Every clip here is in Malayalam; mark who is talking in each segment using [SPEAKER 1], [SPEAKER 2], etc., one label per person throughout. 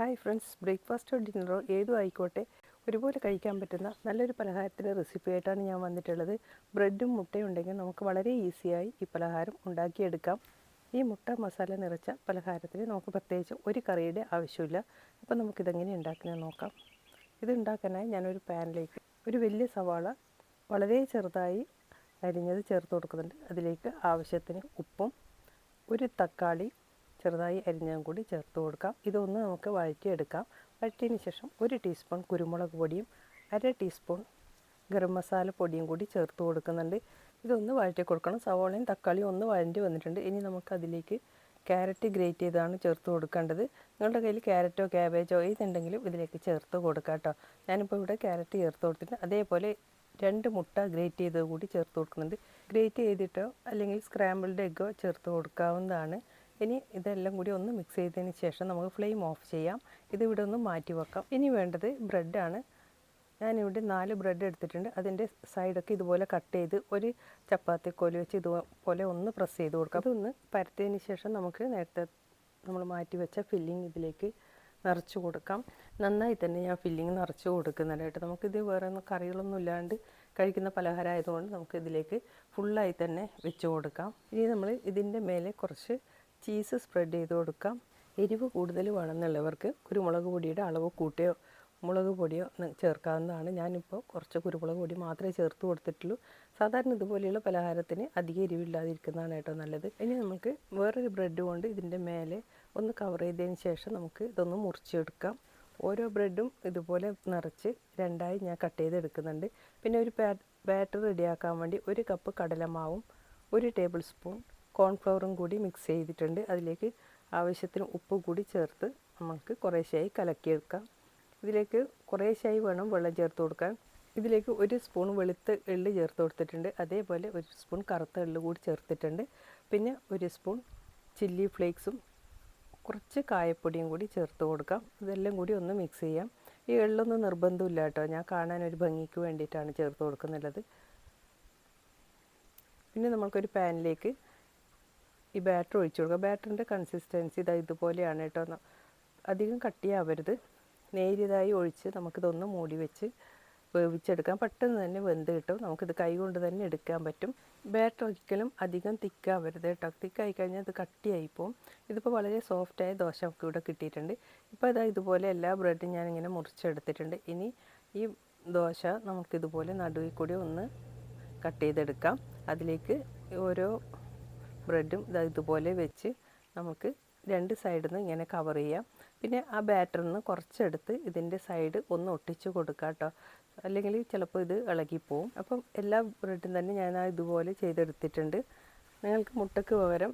[SPEAKER 1] ഹായ് ഫ്രണ്ട്സ് ബ്രേക്ക്ഫാസ്റ്റോ ഡിന്നറോ ഏതും ആയിക്കോട്ടെ. ഒരുപോലെ കഴിക്കാൻ പറ്റുന്ന നല്ലൊരു പലഹാരത്തിന്റെ റെസിപ്പിയായിട്ടാണ് ഞാൻ വന്നിട്ടുള്ളത്. ബ്രെഡും മുട്ടയും ഉണ്ടെങ്കിൽ നമുക്ക് വളരെ ഈസിയായി ഈ പലഹാരം ഉണ്ടാക്കിയെടുക്കാം. ഈ മുട്ട മസാല നിറച്ച പലഹാരത്തിന് നമുക്ക് പ്രത്യേകിച്ച് ഒരു കറിയുടെ ആവശ്യമില്ല. അപ്പോൾ നമുക്കിതെങ്ങനെ ഉണ്ടാക്കുന്നത് നോക്കാം. ഇത് ഉണ്ടാക്കാനായി ഞാനൊരു പാനിലേക്ക് ഒരു വലിയ സവാള വളരെ ചെറുതായി അരിഞ്ഞത് ചേർത്ത് കൊടുക്കുന്നുണ്ട്. അതിലേക്ക് ആവശ്യത്തിന് ഉപ്പും ഒരു തക്കാളി ചെറുതായി അരിഞ്ഞാൻ കൂടി ചേർത്ത് കൊടുക്കാം. ഇതൊന്ന് നമുക്ക് വഴറ്റിയെടുക്കാം. വഴറ്റിയതിന് ശേഷം ഒരു ടീസ്പൂൺ കുരുമുളക് പൊടിയും അര ടീസ്പൂൺ ഗരം മസാല പൊടിയും കൂടി ചേർത്ത് കൊടുക്കുന്നുണ്ട്. ഇതൊന്ന് വഴറ്റി കൊടുക്കണം. സവോളയും തക്കാളിയും ഒന്ന് വഴണ്ടി വന്നിട്ടുണ്ട്. ഇനി നമുക്ക് അതിലേക്ക് ക്യാരറ്റ് ഗ്രേറ്റ് ചെയ്താണ് ചേർത്ത് കൊടുക്കേണ്ടത്. നിങ്ങളുടെ കയ്യിൽ ക്യാരറ്റോ ക്യാബേജോ ഏതുണ്ടെങ്കിലും ഇതിലേക്ക് ചേർത്ത് കൊടുക്കാം കേട്ടോ. ഞാനിപ്പോൾ ഇവിടെ ക്യാരറ്റ് ചേർത്ത് കൊടുത്തിട്ടുണ്ട് അതേപോലെ രണ്ട് മുട്ട ഗ്രേറ്റ് ചെയ്തത് കൂടി ചേർത്ത് കൊടുക്കുന്നുണ്ട്. ഗ്രേറ്റ് ചെയ്തിട്ടോ അല്ലെങ്കിൽ സ്ക്രാമ്പിൾഡ് എഗ്ഗോ ചേർത്ത് കൊടുക്കാവുന്നതാണ്. ഇനി ഇതെല്ലാം കൂടി ഒന്ന് മിക്സ് ചെയ്തതിന് ശേഷം നമുക്ക് ഫ്ലെയിം ഓഫ് ചെയ്യാം. ഇത് ഇവിടെ ഒന്ന് മാറ്റി വെക്കാം. ഇനി വേണ്ടത് ബ്രെഡാണ് ഞാനിവിടെ നാല് ബ്രെഡ് എടുത്തിട്ടുണ്ട്. അതിന്റെ സൈഡൊക്കെ ഇതുപോലെ കട്ട് ചെയ്ത് ഒരു ചപ്പാത്തി കോലി വെച്ച് ഇതുപോലെ ഒന്ന് പ്രസ് ചെയ്ത് കൊടുക്കാം. അതൊന്ന് പരത്തിയതിന് ശേഷം നമുക്ക് നേരത്തെ നമ്മൾ മാറ്റി വെച്ച ഫില്ലിങ് ഇതിലേക്ക് നിറച്ച് കൊടുക്കാം. നന്നായി തന്നെ ഞാൻ ഫില്ലിങ് നിറച്ച് കൊടുക്കുന്നുണ്ട് കേട്ടോ. നമുക്കിത് വേറെ ഒന്നും കറികളൊന്നും ഇല്ലാണ്ട് കഴിക്കുന്ന പലഹാരം ആയതുകൊണ്ട് നമുക്ക് ഇതിലേക്ക് ഫുള്ളായി തന്നെ വെച്ച് കൊടുക്കാം. ഇനി നമ്മൾ ഇതിന്റെ മേലെ കുറച്ച് ചീസ് സ്പ്രെഡ് ചെയ്ത് കൊടുക്കാം. എരിവ് കൂടുതൽ വേണമെന്നുള്ളവർക്ക് കുരുമുളക് പൊടിയുടെ അളവ് കൂട്ടിയോ മുളക് പൊടിയോ ചേർക്കാവുന്നതാണ്. ഞാനിപ്പോൾ കുറച്ച് കുരുമുളക് പൊടി മാത്രമേ ചേർത്ത് കൊടുത്തിട്ടുള്ളൂ. സാധാരണ ഇതുപോലെയുള്ള പലഹാരത്തിന് അധികം എരിവില്ലാതിരിക്കുന്നതാണ് കേട്ടോ നല്ലത്. ഇനി നമുക്ക് വേറൊരു ബ്രെഡ് കൊണ്ട് ഇതിന്റെ മേലെ ഒന്ന് കവർ ചെയ്തതിന് ശേഷം നമുക്ക് ഇതൊന്ന് മുറിച്ചെടുക്കാം. ഓരോ ബ്രെഡും ഇതുപോലെ നിറച്ച് രണ്ടായി ഞാൻ കട്ട് ചെയ്തെടുക്കുന്നുണ്ട്. പിന്നെ ഒരു ബാറ്റർ റെഡിയാക്കാൻ വേണ്ടി ഒരു കപ്പ് കടലമാവും ഒരു ടേബിൾ സ്പൂൺ കോൺഫ്ലവറും കൂടി മിക്സ് ചെയ്തിട്ടുണ്ട്. അതിലേക്ക് ആവശ്യത്തിന് ഉപ്പ് കൂടി ചേർത്ത് നമുക്ക് കുറേശ്ശായി കലക്കിയെടുക്കാം. ഇതിലേക്ക് കുറേശ്ശായി വേണം വെള്ളം ചേർത്ത് കൊടുക്കാൻ. ഇതിലേക്ക് ഒരു സ്പൂൺ വെളുത്ത എള്ള് ചേർത്ത് കൊടുത്തിട്ടുണ്ട്. അതേപോലെ ഒരു സ്പൂൺ കറുത്ത എള്ള് കൂടി ചേർത്തിട്ടുണ്ട്. പിന്നെ ഒരു സ്പൂൺ ചില്ലി ഫ്ലേക്സും കുറച്ച് കായപ്പൊടിയും കൂടി ചേർത്ത് കൊടുക്കാം. ഇതെല്ലാം കൂടി ഒന്ന് മിക്സ് ചെയ്യാം. ഈ എള്ളൊന്നും നിർബന്ധമില്ല കേട്ടോ. ഞാൻ കാണാൻ ഒരു ഭംഗിക്ക് വേണ്ടിയിട്ടാണ് ചേർത്ത് കൊടുക്കുന്നുള്ളത് പിന്നെ നമ്മൾക്കൊരു പാനിലേക്ക് ഈ ബാറ്റർ ഒഴിച്ചു കൊടുക്കുക. ബാറ്ററിന്റെ കൺസിസ്റ്റൻസി ഇതാ ഇതുപോലെയാണ് കേട്ടോ. അധികം കട്ടിയാവരുത്. നേരിയതായി ഒഴിച്ച് നമുക്കിതൊന്ന് മൂടി വെച്ച് വേവിച്ചെടുക്കാം. പെട്ടെന്ന് തന്നെ വെന്ത് കിട്ടും. നമുക്കിത് കൈ കൊണ്ട് തന്നെ എടുക്കാൻ പറ്റും. ബാറ്റർ ഒരിക്കലും അധികം തിക്കാവരുത് കേട്ടോ. തിക്കായി കഴിഞ്ഞാൽ അത് കട്ടിയായി പോകും ഇതിപ്പോൾ വളരെ സോഫ്റ്റായ ദോശ നമുക്ക് ഇവിടെ കിട്ടിയിട്ടുണ്ട്. ഇപ്പോൾ ഇതാ ഇതുപോലെ എല്ലാ ബ്രെഡും ഞാനിങ്ങനെ മുറിച്ചെടുത്തിട്ടുണ്ട്. ഇനി ഈ ദോശ നമുക്കിതുപോലെ നടുവിൽ കൂടി ഒന്ന് കട്ട് ചെയ്തെടുക്കാം. അതിലേക്ക് ഓരോ ബ്രെഡും ഇത് ഇതുപോലെ വെച്ച് നമുക്ക് രണ്ട് സൈഡിൽ നിന്ന് ഇങ്ങനെ കവർ ചെയ്യാം. പിന്നെ ആ ബാറ്ററിൽ നിന്ന് കുറച്ചെടുത്ത് ഇതിന്റെ സൈഡ് ഒന്ന് ഒട്ടിച്ച് കൊടുക്കുക കേട്ടോ അല്ലെങ്കിൽ ചിലപ്പോൾ ഇത് ഇളകിപ്പോവും. അപ്പം എല്ലാ ബ്രെഡും തന്നെ ഞാൻ ആ ഇതുപോലെ ചെയ്തെടുത്തിട്ടുണ്ട്. നിങ്ങൾക്ക് മുട്ടയ്ക്ക് പകരം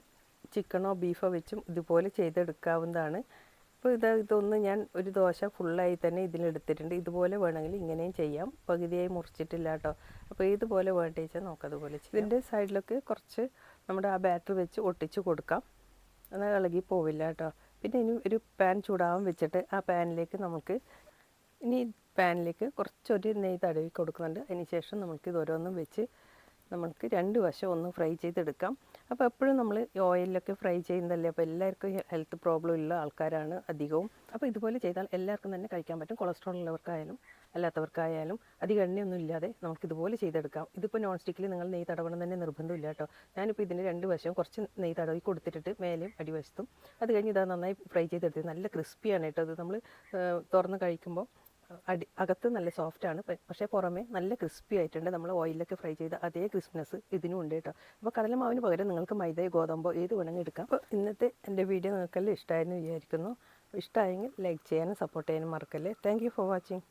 [SPEAKER 1] ചിക്കനോ ബീഫോ വെച്ചും ഇതുപോലെ ചെയ്തെടുക്കാവുന്നതാണ്. അപ്പോൾ ഇത് ഇതൊന്ന് ഞാൻ ഒരു ദോശ ഫുള്ളായി തന്നെ ഇതിലെടുത്തിട്ടുണ്ട്. ഇതുപോലെ വേണമെങ്കിൽ ഇങ്ങനെയും ചെയ്യാം. പകുതിയായി മുറിച്ചിട്ടില്ല കേട്ടോ. അപ്പോൾ ഇതുപോലെ വേണ്ടിച്ചാൽ നോക്കാം അതുപോലെ ഇതിന്റെ സൈഡിലൊക്കെ കുറച്ച് നമ്മുടെ ആ ബാറ്റർ വെച്ച് ഒട്ടിച്ച് കൊടുക്കാം. എന്നാൽ ഇളകി പോവില്ല കേട്ടോ. പിന്നെ ഇനി ഒരു പാൻ ചൂടാവാൻ വെച്ചിട്ട് ആ പാനിലേക്ക് നമുക്ക് ഇനി പാനിലേക്ക് കുറച്ചൊരു നെയ്യ് തടവി കൊടുക്കുന്നുണ്ട്. അതിന് ശേഷം നമുക്ക് ഇത് ഓരോന്നും വെച്ച് നമുക്ക് രണ്ട് വശം ഒന്ന് ഫ്രൈ ചെയ്തെടുക്കാം. അപ്പോൾ എപ്പോഴും നമ്മൾ ഓയിലൊക്കെ ഫ്രൈ ചെയ്യുന്നതല്ലേ? അപ്പോൾ എല്ലാവർക്കും ഹെൽത്ത് പ്രോബ്ലം ഉള്ള ആൾക്കാരാണ് അധികവും. അപ്പോൾ ഇതുപോലെ ചെയ്താൽ എല്ലാവർക്കും തന്നെ കഴിക്കാൻ പറ്റും. കൊളസ്ട്രോൾ ഉള്ളവർക്കായാലും അല്ലാത്തവർക്കായാലും അധികം എണ്ണയൊന്നും ഇല്ലാതെ നമുക്ക് ഇതുപോലെ ചെയ്തെടുക്കാം. ഇതിപ്പോൾ നോൺ സ്റ്റിക്കിൽ നിങ്ങൾ നെയ് തടവണം തന്നെ നിർബന്ധമില്ല കേട്ടോ. ഞാനിപ്പോൾ ഇതിന്റെ രണ്ട് വശം കുറച്ച് നെയ് തടവി കൊടുത്തിട്ട് മേലെയും അടിവശത്തും. അത് കഴിഞ്ഞ് ഇതാ നന്നായി ഫ്രൈ ചെയ്തെടുത്തത് നല്ല ക്രിസ്പിയാണ് കേട്ടോ. അത് നമ്മൾ തുറന്ന് കഴിക്കുമ്പോൾ അടി അകത്ത് നല്ല സോഫ്റ്റ് ആണ്. പക്ഷേ പുറമേ നല്ല ക്രിസ്പി ആയിട്ടുണ്ട്. നമ്മൾ ഓയിലൊക്കെ ഫ്രൈ ചെയ്ത അതേ ക്രിസ്പിനെസ് ഇതിനും ഉണ്ട് കേട്ടോ. അപ്പോൾ കടലമാവിന് പകരം നിങ്ങൾക്ക് മൈദയോ ഗോതമ്പോ ഏത് വേണമെങ്കിൽ എടുക്കാം. അപ്പോൾ ഇന്നത്തെ എന്റെ വീഡിയോ നിങ്ങൾക്കെല്ലാം ഇഷ്ടമായെന്ന് വിചാരിക്കുന്നു. ഇഷ്ടമായെങ്കിൽ ലൈക്ക് ചെയ്യാനും സപ്പോർട്ട് ചെയ്യാനും മറക്കല്ലേ. Thank for watching